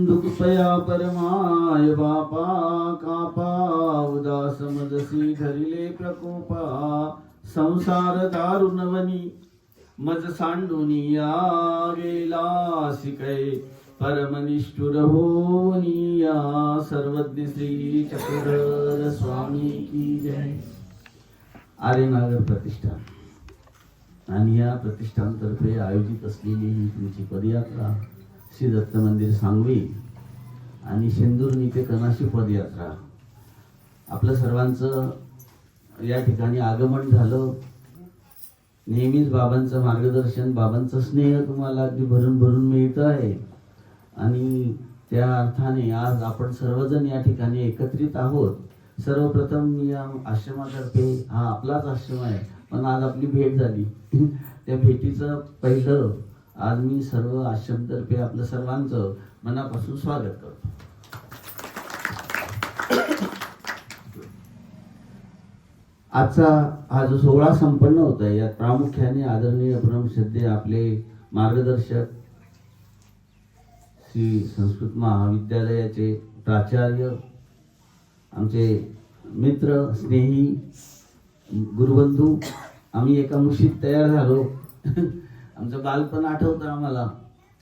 दुःखया परमाय बापा कापा उदास मजसी धरिले प्रकोपा संसार दारुणवनी मज सांडुनी या गेला शिकै परमनिष्ठुर होनिया सर्वज्ञ श्री चक्रधर स्वामी की जय. आर्यनागर प्रतिष्ठान. आणि या प्रतिष्ठानतर्फे आयोजित असलेली ही तुमची पदयात्रा श्री दत्त मंदिर सांगवी आणि शेंदूरनी ते कनाशी पदयात्रा. आपलं सर्वांचं या ठिकाणी आगमन झालं. नेहमीच बाबांचं मार्गदर्शन बाबांचं स्नेह तुम्हाला अगदी भरून भरून मिळतं आहे. आणि त्या अर्थाने आज आपण सर्वजण या ठिकाणी एकत्रित आहोत. सर्वप्रथम या आश्रमातर्फे हा आपलाच आश्रम आहे. पण आज आपली भेट झाली. त्या भेटीचं पहिलं आज मी सर्व आश्रमतर्फे आपलं सर्वांचं मनापासून स्वागत करतो. आजचा हा जो सोहळा संपन्न होत आहे यात प्रामुख्याने आदरणीय परमश्रद्धे आपले मार्गदर्शक श्री संस्कृत महाविद्यालयाचे प्राचार्य आमचे मित्र स्नेही गुरुबंधू आम्ही एका मुशीत तयार झालो. आमचं बालपण आठवतं आम्हाला.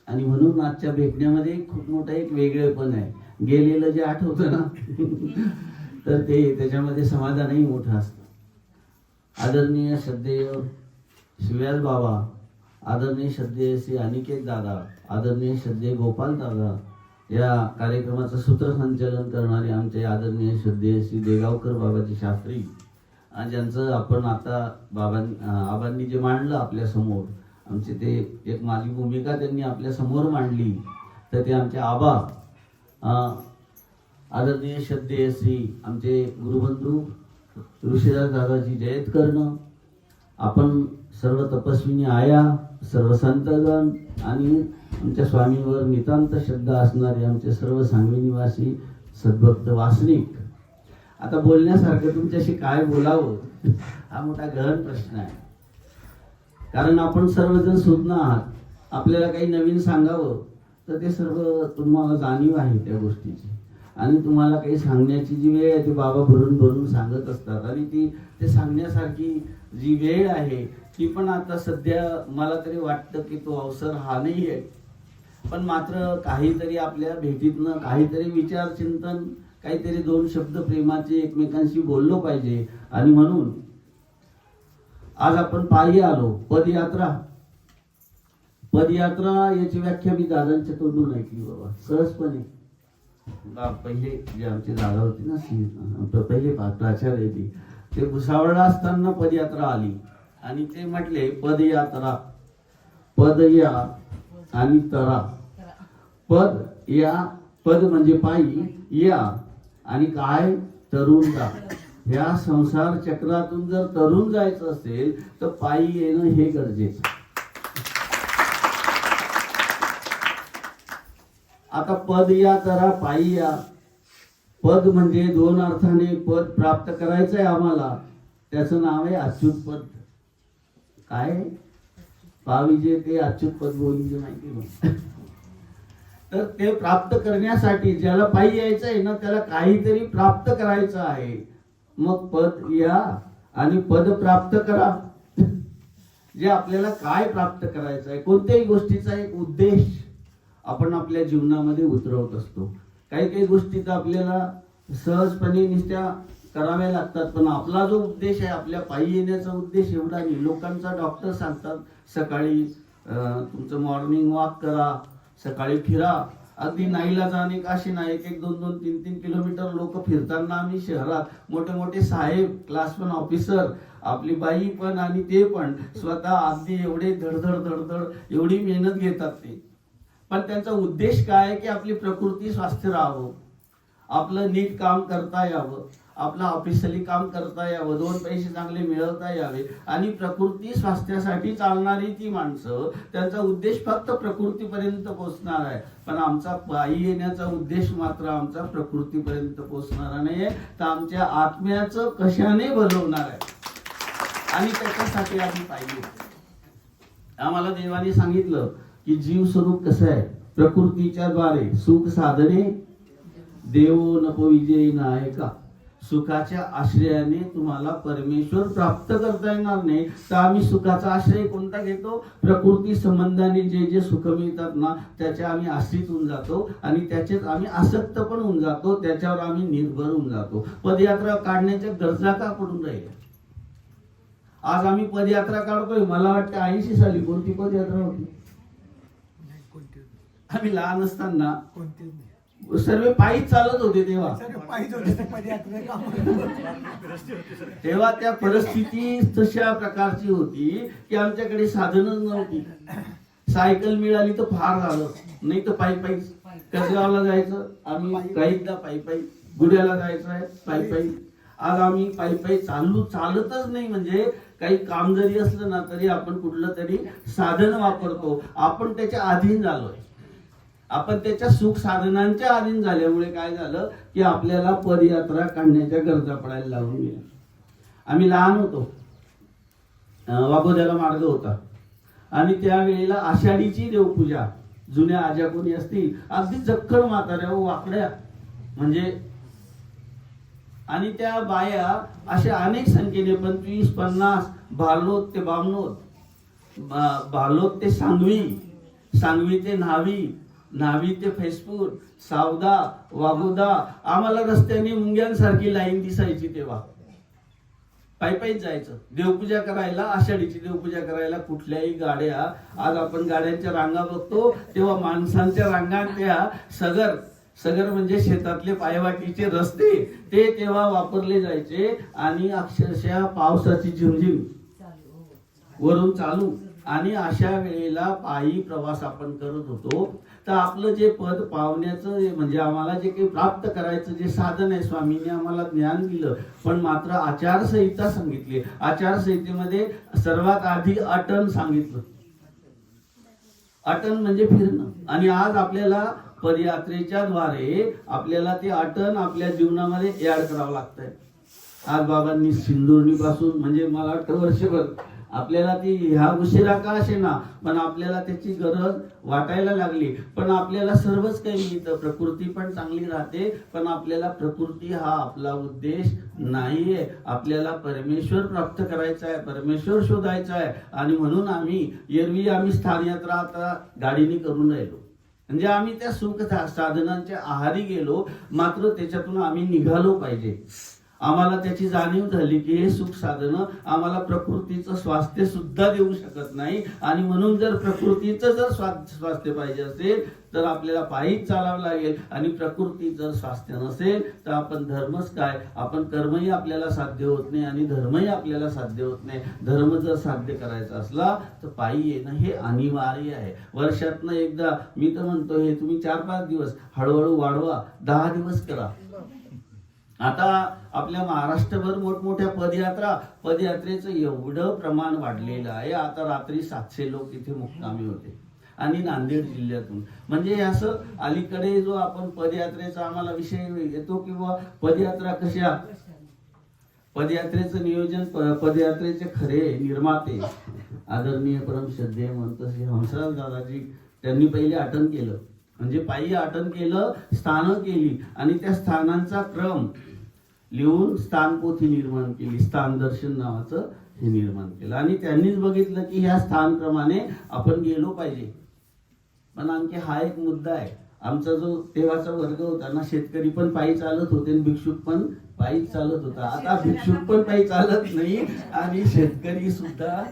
आणि म्हणून आजच्या भेटण्यामध्ये खूप मोठा एक वेगळेपण आहे. गेलेलं जे आठवतं ना तर ते त्याच्यामध्ये समाधानही मोठं असतं. आदरणीय श्रद्धेय शिव्यास बाबा आदरणीय श्रद्धेय श्री अनिकेत दादा आदरणीय श्रद्धेय गोपाल दादा या कार्यक्रमाचं सूत्रसंचालन करणारे आमचे आदरणीय श्रद्धेय श्री देगावकर बाबाजी शास्त्री ज्यांचं आपण आता बाबां आबांनी जे मांडलं आपल्यासमोर आमचे ते एक माझी भूमिका त्यांनी आपल्यासमोर मांडली. तर ते आमचे आबा आदरणीय श्रद्धेय श्री आमचे गुरुबंधू ऋषीदास दादाजी जयत करणं आपण सर्व तपस्विनी आया सर्व संतगण आणि आमच्या स्वामींवर नितांत श्रद्धा असणारे आमचे सर्व सांगवी निवासी सद्भक्त वासनिक. आता बोलण्यासारखं तुमच्याशी काय बोलावं? हा मोठा गहन प्रश्न आहे. कारण आपण सर्वजण सुज्ञ आहात. आपल्याला काही नवीन सांगावं तर ते सर्व तुम्हाला जाणीव आहे त्या गोष्टीची. आणि तुम्हाला काही सांगण्याची जी वेळ आहे ती बाबा भरून भरून सांगत असतात. आणि ती ते सांगण्यासारखी जी वेळ आहे ती पण आता सध्या मला तरी वाटतं की तो अवसर हा नाही आहे. पण मात्र काहीतरी आपल्या भेटीतनं काहीतरी विचार चिंतन काहीतरी दोन शब्द प्रेमाचे एकमेकांशी बोललो पाहिजे. आणि म्हणून आज आपण पायी आलो पदयात्रा. पदयात्रा याची व्याख्या मी दादांच्या तोंडून ऐकली बाबा सहजपणे. पहिले जे आमचे दादा होते ना सी- पहिले प्राचार्य ते भुसावळला असताना पदयात्रा आली. आणि ते म्हटले पदयात्रा पद या आणि तरा. पद या पद म्हणजे पायी या आणि काय? तरुण जा ह्या संसार चक्रातून जर तरुण जायचं असेल तर पायी येणं हे गरजेचं आता पद या तरा पायी या. पद म्हणजे दोन अर्थाने पद प्राप्त करायचंय आम्हाला. त्याचं नाव आहे अच्युत पद. काय? पाविजे ते अच्युत पद बोलीचे माहिती तर ते प्राप्त करण्यासाठी ज्याला पायी यायचं आहे ना त्याला काहीतरी प्राप्त करायचं आहे. मग पद या आणि पद प्राप्त करा. जे आपल्याला काय प्राप्त करायचं आहे कोणत्याही गोष्टीचा एक उद्देश आपण आपल्या जीवनामध्ये उतरवत असतो. काही काही गोष्टी तर आपल्याला सहजपणे निष्ठ्या कराव्या लागतात पण आपला जो उद्देश आहे आपल्या पायी येण्याचा उद्देश एवढा नाही. लोकांचा डॉक्टर सांगतात सकाळी तुमचं मॉर्निंग वॉक करा सकाळी फिरा. अगदी नाईला जाणे काशी नाही एक दोन दोन तीन तीन किलोमीटर लोक फिरताना आम्ही शहरात मोठे मोठे साहेब क्लास पण ऑफिसर आपली बाई पण आणि ते पण स्वतः अगदी एवढे धडधड धडधड एवढी मेहनत घेतात ते. पण त्यांचा उद्देश काय आहे की आपली प्रकृती स्वास्थ्य राहावं. आपलं नीट काम करता यावं. आपलं ऑफिशियली काम करता यावं दोन पैसे चांगले मिळवता यावे. आणि प्रकृती स्वास्थ्यासाठी चालणारी ती माणसं त्यांचा उद्देश फक्त प्रकृतीपर्यंत पोहोचणार आहे. पण आमचा पायी येण्याचा उद्देश मात्र आमचा प्रकृतीपर्यंत पोहोचणारा आहे तर आमच्या आत्म्याचं कशाने भरवणार आहे? आणि त्याच्यासाठी आम्ही पाहिजे आम्हाला देवाने सांगितलं की जीव स्वरूप कसं आहे? प्रकृतीच्या द्वारे सुख साधने. देव नपविजयी नायका. सुखाच्या आश्रयाने तुम्हाला परमेश्वर प्राप्त करता येणार नाही. तर आम्ही सुखाचा आश्रय कोणता घेतो? प्रकृती संबंधाने जे जे सुख मिळतात ना त्याच्या आम्ही आश्रित होऊन जातो आणि त्याच्यात आम्ही आसक्त पण होऊन जातो त्याच्यावर आम्ही निर्भर होऊन जातो. पदयात्रा काढण्याच्या गरजा का पडून राहिल्या? आज आम्ही पदयात्रा काढतोय. मला वाटतं ऐंशी साली कोणती पदयात्रा होती? आम्ही लहान असताना कोणते सर्व पायी चालत होते तेव्हा. तेव्हा त्या परिस्थिती तशा प्रकारची होती की आमच्याकडे साधनच नव्हती. सायकल मिळाली तर फार झालं. नाही तर पायी पायी कसगावला जायचं आम्ही काहीदा पायी पायी गुड्याला जायचं आहे पायी पायी. आज आम्ही पायी पायी चालू चालतच नाही म्हणजे काही काम जरी असलं ना तरी आपण कुठलं तरी साधन वापरतो. आपण त्याच्या अधीन झालोय. आपण त्याच्या सुख साधनांच्या अधीन झाल्यामुळे काय झालं की आपल्याला पदयात्रा काढण्याच्या गरजा पडायला लागून गेल्या. आम्ही लहान होतो. अं, वाघोद्याला मार्ग होता. आणि त्यावेळेला आषाढीची देवपूजा जुन्या आज्या कोणी असतील अगदी जक्कड म्हाताऱ्या व वाकड्या. म्हणजे आणि त्या बाया अशा अनेक संख्येने पंचवीस पन्नास भालोत ते बामणोत भालोत ते सांगवी सांगवी ते न्हावी न्हावी ते फैसपूर सावदा वागोदा आम्हाला रस्त्याने मुंग्यांसारखी लाईन दिसायची तेव्हा. पायी पायीच जायचं. देवपूजा करायला आषाढीची देवपूजा करायला कुठल्याही गाड्या आज आपण गाड्यांच्या रांगा बघतो तेव्हा माणसांच्या रांगा त्या सगर सगर म्हणजे शेतातले पायवाटीचे रस्ते ते तेव्हा वापरले जायचे आणि अक्षरशः पावसाची झिमझिम. वरून चालू. आणि अशा वेळेला पायी प्रवास आपण करत होतो. तर आपलं जे पद पावण्याचं म्हणजे आम्हाला जे काही प्राप्त करायचं जे साधन आहे स्वामींनी आम्हाला ज्ञान दिलं पण मात्र आचारसंहिता सांगितली. आचारसंहितेमध्ये सर्वात आधी अटन सांगितलं. अटन म्हणजे फिरणं. आणि आज आपल्याला पदयात्रेच्या द्वारे आपल्याला ते अटन आपल्या जीवनामध्ये ऍड करावं लागतंय. आज बाबांनी सिंधुर्णीपासून म्हणजे मला वाटतं वर्षभर आपल्याला ती ह्या उशिरा का असे ना पण आपल्याला त्याची गरज वाटायला लागली. पण आपल्याला सर्वच काही मिळतं. प्रकृती पण चांगली राहते पण आपल्याला प्रकृती हा आपला उद्देश नाहीये. आपल्याला परमेश्वर प्राप्त करायचा आहे परमेश्वर शोधायचा आहे. आणि म्हणून आम्ही एरवी आम्ही स्थानयात्रा आता गाडीने करून राहिलो. म्हणजे आम्ही त्या सुख साधनांच्या आहारी गेलो मात्र त्याच्यातून आम्ही निघालो पाहिजे. आम्हाला त्याची जाणीव झाली की हे सुख साधनं आम्हाला प्रकृतीचं स्वास्थ्य सुद्धा देऊ शकत नाही. आणि म्हणून जर प्रकृतीचं जर स्वास्थ्य पाहिजे असेल तर आपल्याला पायीच चालावं लागेल. आणि प्रकृती जर स्वास्थ्य नसेल तर आपण धर्मच काय? आपण कर्मही आपल्याला साध्य होत नाही आणि धर्मही आपल्याला साध्य होत नाही. धर्म जर साध्य करायचा असला तर पायी येणं हे अनिवार्य आहे. वर्षातनं एकदा मी तर म्हणतो हे तुम्ही चार पाच दिवस हळूहळू वाढवा. दहा दिवस करा. आता आपल्या महाराष्ट्रभर मोठमोठ्या पदयात्रा पदयात्रेचं एवढं प्रमाण वाढलेलं आहे. आता रात्री सातशे लोक इथे मुक्कामी होते. आणि नांदेड जिल्ह्यातून. म्हणजे असं अलीकडे जो आपण पदयात्रेचा आम्हाला विषय येतो किंवा पदयात्रा कशा? पदयात्रेचं नियोजन पदयात्रेचे खरे निर्माते आदरणीय परम श्रद्धेय म्हणत श्री हंसराज दादाजी त्यांनी पहिले अटन केलं. म्हणजे पायी अटन केलं स्थानं केली आणि त्या स्थानांचा क्रम लिहून स्थानपोथी निर्माण केली. स्थान दर्शन नावाचं हे निर्माण केलं. आणि त्यांनीच बघितलं की ह्या स्थानक्रमाने आपण गेलो पाहिजे. पण आणखी हा एक मुद्दा आहे. आमचा जो तेव्हाचा वर्ग होता ना शेतकरी पण पायी चालत होते आणि भिक्षुक पण पायी चालत होता. आता भिक्षुक पण पायी चालत नाही. आणि शेतकरी सुद्धा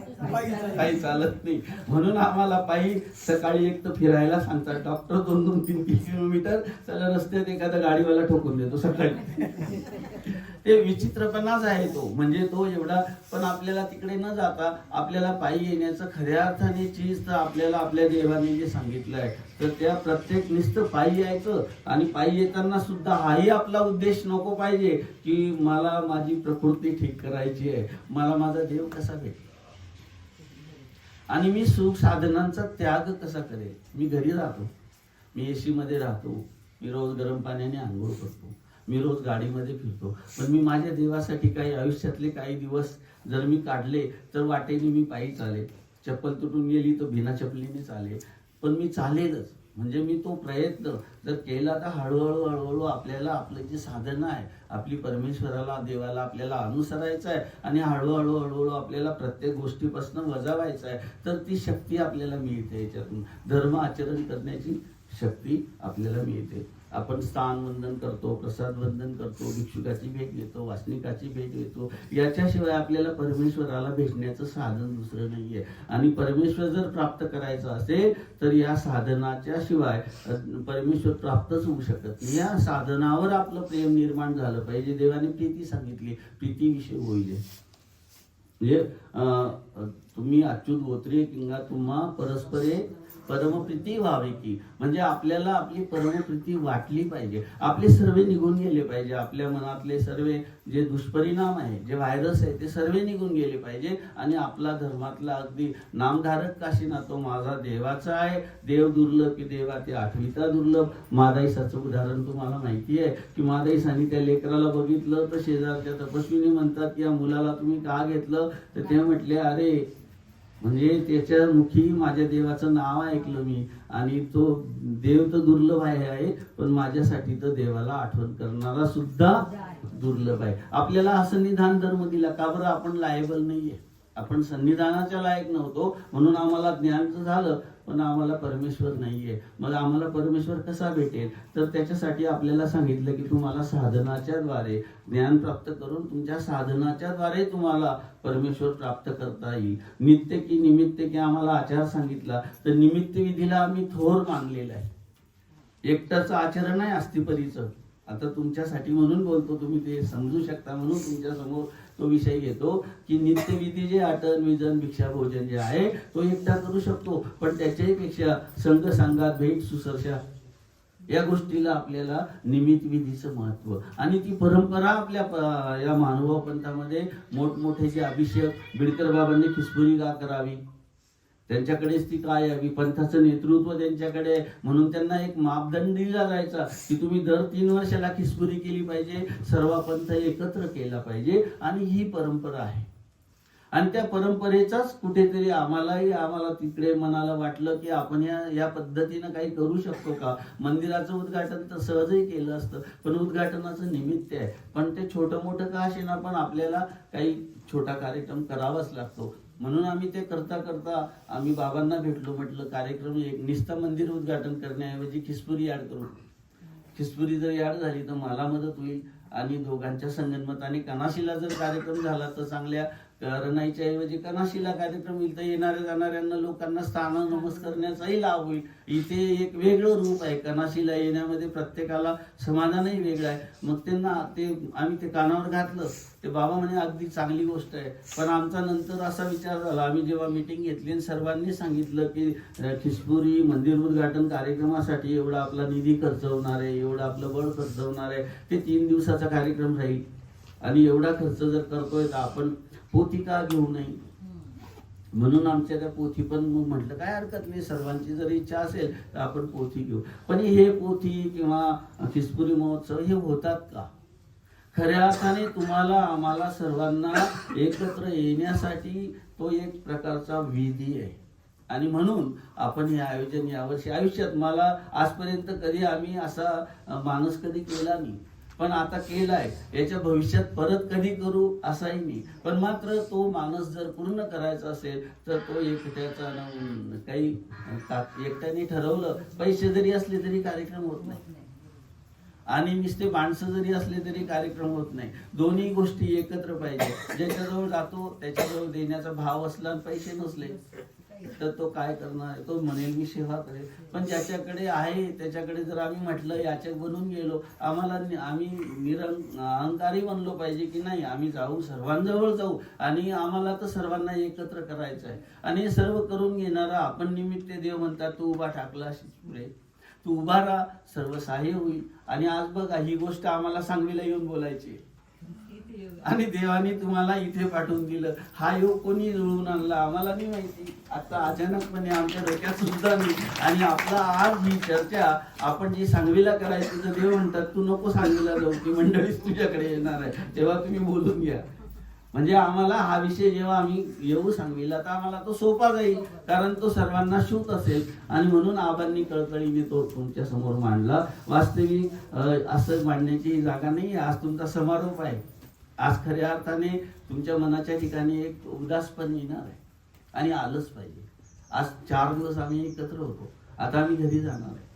पायी चालत नाही. म्हणून आम्हाला पायी सकाळी एक तर फिरायला सांगतात डॉक्टर दोन दोन तीन तीन किलोमीटर त्याला रस्त्यात एखादा गाडीवाला ठोकून देतो सकाळी. ते विचित्रपणाच आहे तो. म्हणजे तो एवढा पण आपल्याला तिकडे न जाता आपल्याला पायी येण्याचं खऱ्या अर्थाने चीज तर आपल्याला आपल्या देवाने जे सांगितलं आहे. तर त्या प्रत्येक नुसतं पायी यायचं आणि पायी येताना सुद्धा हाही आपला उद्देश नको पाहिजे की मला माझी प्रकृती ठीक करायची आहे. मला माझा देव कसा भेटेल? आणि मी सुख साधनांचा त्याग कसा करेल? मी घरी राहतो. मी एसी मध्ये राहतो. मी रोज गरम पाण्याने आंघोळ करतो. मी रोज गाडीमध्ये फिरतो. पण मी माझ्या देवासाठी काही आयुष्यातले काही दिवस जर मी काढले तर वाटेने मी पायी चालेल चप्पल तुटून गेली तर बिना चपलीने चालेल पण मी चालेलच. म्हणजे मी तो प्रयत्न जर केला तर हळूहळू हळूहळू आपल्याला आपलं जी साधनं आहे आपली परमेश्वराला देवाला आपल्याला अनुसरायचं आहे आणि हळूहळू हळूहळू आपल्याला प्रत्येक गोष्टीपासून वजावायचं आहे तर ती शक्ती आपल्याला मिळते याच्यातून. धर्म आचरण करण्याची शक्ती आपल्याला मिळते. आपण स्थान वंदन करतो प्रसाद वंदन करतो भिक्षुकाची भेट घेतो वासनिकाची भेट घेतो. याच्याशिवाय आपल्याला परमेश्वराला भेटण्याचं साधन दुसरं नाहीये. आणि परमेश्वर जर प्राप्त करायचं असेल तर या साधनाच्या शिवाय परमेश्वर प्राप्तच होऊ शकत नाही. या साधनावर आपलं प्रेम निर्माण झालं पाहिजे. देवाने प्रीती सांगितली. प्रीतीविषयी होईल म्हणजे अं, तुम्ही अच्युत गोत्रे किंवा तुम्हा परस्परे परमप्रीती व्हावी की म्हणजे आपल्याला आपली परमप्रीती वाटली पाहिजे. आपले सर्व निघून गेले पाहिजे. आपल्या मनातले सर्व जे दुष्परिणाम आहे जे व्हायरस आहे ते सर्व निघून गेले पाहिजे. आणि आपला धर्मातला अगदी नामधारक काशीना तो माझा देवाचा आहे. देव दुर्लभ की देवा ते आठवीचा दुर्लभ. मादाईसाचं उदाहरण तुम्हाला माहिती आहे की मादाईसाने त्या लेकराला बघितलं तर शेजारच्या तपस्वीने म्हणतात की या मुलाला तुम्ही का घेतलं? तर ते म्हटले अरे म्हणजे त्याच्या मुखी माझ्या देवाचं नाव ऐकलं मी. आणि तो देव तर दुर्लभ आहे आहे पण माझ्यासाठी तर देवाला आठवण करणारा सुद्धा दुर्लभ आहे. आपल्याला हा निधान धर्म दिला का बरं? आपण लायबल नाहीये. आपण संविधानाच्या लायक नव्हतो म्हणून आम्हाला ज्ञान तर झालं पण आम्हाला परमेश्वर नाहीये. मग आम्हाला परमेश्वर कसा भेटेल? तर त्याच्यासाठी आपल्याला सांगितलं की तुम्हाला साधनाच्या द्वारे ज्ञान प्राप्त करून तुमच्या साधनाच्या द्वारे तुम्हाला परमेश्वर प्राप्त करता येईल. नित्य की निमित्त की आम्हाला आचार सांगितला तर निमित्त विधीला आम्ही थोर मानलेला आहे. एकट्याचं आचरण आहे अस्थिपरीचं आता तुमच्यासाठी म्हणून बोलतो तुम्ही ते समजू शकता म्हणून तुमच्यासमोर तो विषय घेतो की नित्यविधी जे आटन विजन भिक्षा भोजन जे आहे तो एकटा करू शकतो. पण त्याच्याही पेक्षा संघ सांगात भेट सुसरशा या गोष्टीला आपल्याला निमित्त विधीचं महत्त्व. आणि ती परंपरा आपल्या या मानव पंथामध्ये मोठमोठे जे अभिषेक बिडकर बाबांनी खिसपुरी का करावी. त्यांच्याकडेच ती काय यावी पंथाचं नेतृत्व त्यांच्याकडे आहे. म्हणून त्यांना एक मापदंड दिला जायचा की तुम्ही दर तीन वर्षाला खिसपुरी केली पाहिजे सर्व पंथ एकत्र केला पाहिजे आणि ही परंपरा आहे. आणि त्या परंपरेचाच कुठेतरी आम्हालाही आम्हाला तिकडे मनाला वाटलं की आपण या या पद्धतीनं काही करू शकतो का? मंदिराचं उद्घाटन तर सहजही केलं असतं पण उद्घाटनाचं निमित्त आहे. पण ते छोटं मोठं का असेना पण आपल्याला काही छोटा कार्यक्रम करावाच लागतो. म्हणून आम्ही ते करता करता आम्ही बाबांना भेटलो म्हटलं कार्यक्रम एक निस्ता मंदिर उद्घाटन करण्याऐवजी खिसपुरी याड करू खिसपुरी जर याड झाली तर मला मदत होईल आणि दोघांच्या संगनमताने कनाशीला जर कार्यक्रम झाला तर चांगल्या करण्याच्या ऐवजी कणाशीला कार्यक्रम होईल तर येणाऱ्या जाणाऱ्यांना लोकांना स्थान नमस्कारण्याचाही लाभ होईल. इथे एक वेगळं रूप आहे. कणाशीला येण्यामध्ये प्रत्येकाला समाधानही वेगळं आहे. मग त्यांना ते आम्ही ते कानावर घातलं ते बाबा म्हणे अगदी चांगली गोष्ट आहे. पण आमचा नंतर असा विचार झाला. आम्ही जेव्हा मिटिंग घेतली आणि सर्वांनी सांगितलं की खिसपुरी मंदिर उद्घाटन कार्यक्रमासाठी एवढा आपला निधी खर्च होणार आहे एवढं आपलं बळ खर्च होणार आहे ते तीन दिवसाचा कार्यक्रम राहील. आणि एवढा खर्च जर करतोय तर आपण पोथी का घेऊ नये? म्हणून आमच्या त्या पोथी पण म्हटलं काय हरकत नाही सर्वांची जर इच्छा असेल तर आपण पोथी घेऊ. पण हे पोथी किंवा किसपुरी महोत्सव हे होतात का? खऱ्या अर्थाने तुम्हाला आम्हाला सर्वांना एकत्र येण्यासाठी तो एक प्रकारचा विधी आहे. आणि म्हणून आपण हे आयोजन यावर्षी आयुष्यात मला आजपर्यंत कधी आम्ही असा माणूस कधी केला नाही. पण आता केलाय. याच्या भविष्यात परत कधी करू असाही नाही पण मात्र तो माणूस जर पूर्ण करायचा असेल तर तो एकट्याचा काही एकट्याने ठरवलं पैसे जरी असले तरी कार्यक्रम होत नाही. आणि नुसते माणसं जरी असले तरी कार्यक्रम होत नाही. दोन्ही गोष्टी एकत्र पाहिजे. ज्याच्याजवळ जातो त्याच्याजवळ देण्याचा भाव असला आणि पैसे नसले. तर तो काय करणार? तो म्हणेल मी सेवा करेल. पण ज्याच्याकडे आहे त्याच्याकडे जर आम्ही म्हटलं याचक बनून गेलो आम्हाला नि- आम्ही निरं अहंकारी बनलो पाहिजे की नाही? आम्ही जाऊ सर्वांजवळ जाऊ. आणि आम्हाला तर सर्वांना एकत्र करायचं आहे. आणि हे सर्व करून घेणारा आपण निमित्त देव म्हणतात तू उभा टाकला पुढे तू उभा राहा सर्व सहाय्य होईल. आणि आज बघा ही गोष्ट आम्हाला सांगवीला येऊन बोलायची. आहे. आणि देवाने तुम्हाला इथे पाठवून दिलं. हा योग कोणी जुळवून आणला? आम्हाला नाही माहिती. आता अचानकपणे आमच्या डोक्यात सुद्धा नाही. आणि आपला आज ही चर्चा आपण जी सांगवीला करायची तर देव म्हणतात तू नको सांगवीला जाऊ की मंडळीच तुझ्याकडे येणार आहे. तेव्हा तुम्ही बोलून घ्या. म्हणजे आम्हाला हा विषय जेव्हा आम्ही येऊ सांगविला तर आम्हाला तो सोपा जाईल कारण तो सर्वांना शूत असेल. आणि म्हणून आबांनी कळकळीने तो तुमच्यासमोर मांडला. वास्तविक असं मांडण्याची जागा नाही आज तुमचा समारोप आहे. आज खऱ्या अर्थाने तुमच्या मनाच्या ठिकाणी एक उदासपण येणार आहे. आणि आलंच पाहिजे. आज चार दिवस आम्ही एकत्र होतो. आता आम्ही घरी जाणार. आहे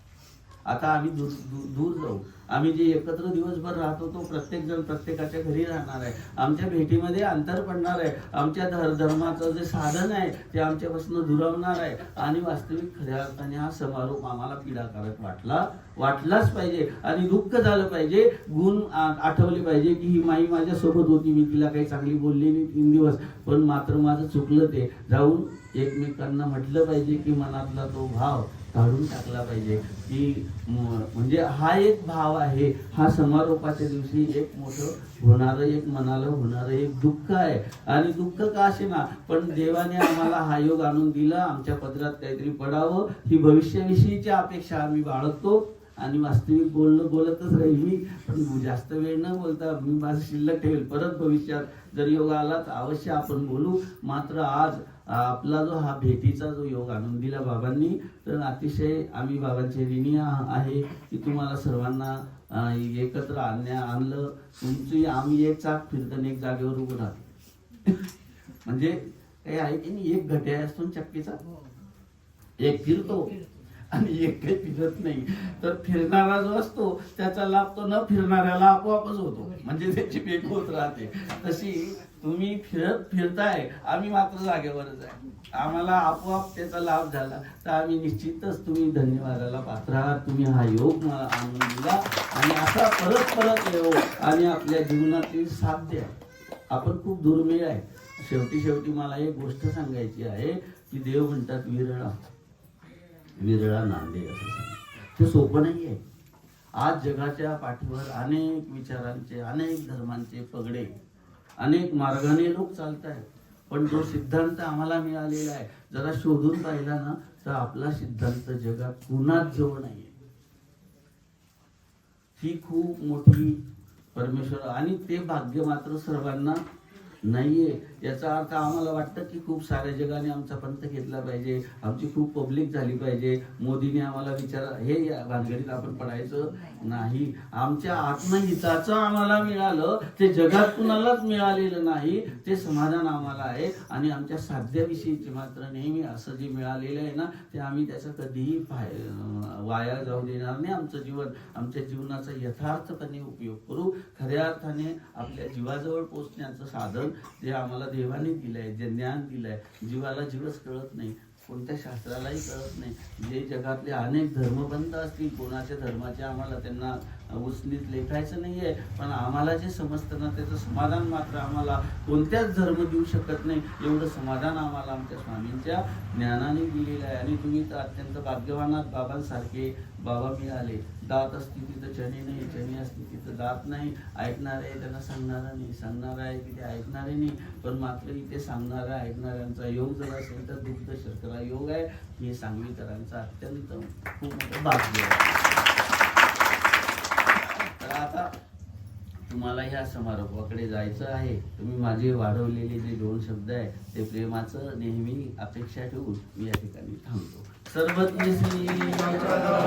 आता आम्ही दूर दूर- जाऊ. आम्ही जे एकत्र दिवसभर राहतो तो प्रत्येक जण प्रत्येकाच्या घरी राहणार आहे. आमच्या भेटीमध्ये अंतर पडणार आहे. आमच्या धर धर्माचं जे साधन आहे ते आमच्यापासून दुरावणार आहे. आणि वास्तविक खऱ्या अर्थाने हा समारोप आम्हाला पीडाकारक वाटला वाटलाच पाहिजे. आणि दुःख झालं पाहिजे. गुण आठवले पाहिजे की ही माई माझ्यासोबत होती. मी तिला काही चांगली बोलली नाही तीन दिवस. पण मात्र माझं चुकलं ते. जाऊन एकमेकांना म्हटलं पाहिजे की मनातला तो भाव काढून टाकला पाहिजे. की म्हणजे हा एक भाव आहे. हा समारोपाच्या दिवशी एक मोठं होणारं एक मनाला होणारं एक दुःख आहे. आणि दुःख का असे ना पण देवाने आम्हाला हा योग आणून दिला. आमच्या पदरात काहीतरी पडावं. ही भविष्याविषयीची अपेक्षा आम्ही बाळगतो. आणि वास्तविक बोलणं बोलतच राहील. मी पण जास्त वेळ न बोलता मी माझं शिल्लक ठेवेल. परत भविष्यात जर योग आला तर अवश्य आपण बोलू. मात्र आज आपला जो हा भेटीचा जो योग आणून दिला बाबांनी तर अतिशय आम्ही बाबांचे ऋणी आहे की तुम्हाला सर्वांना एकत्र आणण्या आणलं. तुमची आम्ही एक चाक फिरतो एक जागेवर उभं राहतो. म्हणजे काही आहे की नाही एक घट्या असतो चक्कीचा. एक फिरतो आणि एक काही फिरत नाही. तर फिरणारा जो असतो त्याचा लाभ तो न फिरणाऱ्याला आपोआपच होतो. म्हणजे त्याची बेक होत राहते. तशी तुम्ही फिरत फिरताय आम्ही मात्र जागेवरच आहे. आम्हाला आपोआप त्याचा लाभ झाला. तर आम्ही निश्चितच तुम्ही धन्यवादाला पात्र आहात. तुम्ही हा योग मला आणून दिला आणि असा परत परत येऊ आणि आपल्या जीवनातील साध्य. आपण खूप दुर्मिळ आहे. शेवटी शेवटी मला एक गोष्ट सांगायची आहे की देव म्हणतात विरळा. विरळा नांदे असं सांग ते सोपं नाही आहे. आज जगाच्या पाठीवर अनेक विचारांचे अनेक धर्मांचे पगडे अनेक मार्गाने लोक चालत आहेत पण जो सिद्धांत आम्हाला मिळालेला आहे जरा शोधून पाहिला ना तर आपला सिद्धांत जगात कुणाच जवळ नाहीये. ही खूप मोठी परमेश्वर आणि ते भाग्य मात्र सर्वांना नाहीये. याचा अर्थ आम्हाला वाटतं की खूप साऱ्या जगाने आमचा पंथ घेतला पाहिजे. आमची खूप पब्लिक झाली पाहिजे. मोदीने आम्हाला विचार हे या भानगडीत आपण पडायचं नाही. आमच्या आत्महिताचं आम्हाला मिळालं. ते जगात कुणालाच मिळालेलं नाही. ते समाधान आम्हाला आहे. आणि आमच्या साध्याविषयीचे मात्र नेहमी असं जे मिळालेलं आहे ना ते आम्ही त्याचा कधीही वाया जाऊ देणार नाही. आमचं जीवन आमच्या जीवनाचा यथार्थपणे उपयोग करू. खऱ्या अर्थाने आपल्या जीवाजवळ पोचण्याचं साधन जे आम्हाला देवाने दिलंय जे ज्ञान दिलंय जीवाला जीवच कळत नाही कोणत्या शास्त्रालाही कळत नाही. जे जगातले अनेक धर्मबंध असतील कोणाच्या धर्माचे आम्हाला त्यांना उचलीत लेखायचं नाही आहे पण आम्हाला जे समजतं ना त्याचं समाधान मात्र आम्हाला कोणत्याच धर्म देऊ शकत नाही. एवढं समाधान आम्हाला आमच्या स्वामींच्या ज्ञानाने दिलेलं आहे. आणि तुम्ही तर अत्यंत भाग्यवान आहात. बाबांसारखे बाबा मिळाले. दात असती तिथं चणी नाही. चणी असती तिथं दात नाही. ऐकणारे आहे त्यांना सांगणारा नाही. सांगणारा आहे तिथे ऐकणारे नाही. पण मात्र इथे सांगणाऱ्या ऐकणाऱ्यांचा योग जर असेल तर दुग्ध शर्करा योग आहे. हे सांगलीकरांचा अत्यंत खूप मोठं भाग्य आहे. आता तुम्हाला ह्या समारोपाकडे जायचं आहे. तुम्ही माझे वाढवलेले जे दोन शब्द आहे ते प्रेमाचं नेहमी अपेक्षा ठेवून मी या ठिकाणी थांबतो. सर्वज्ञ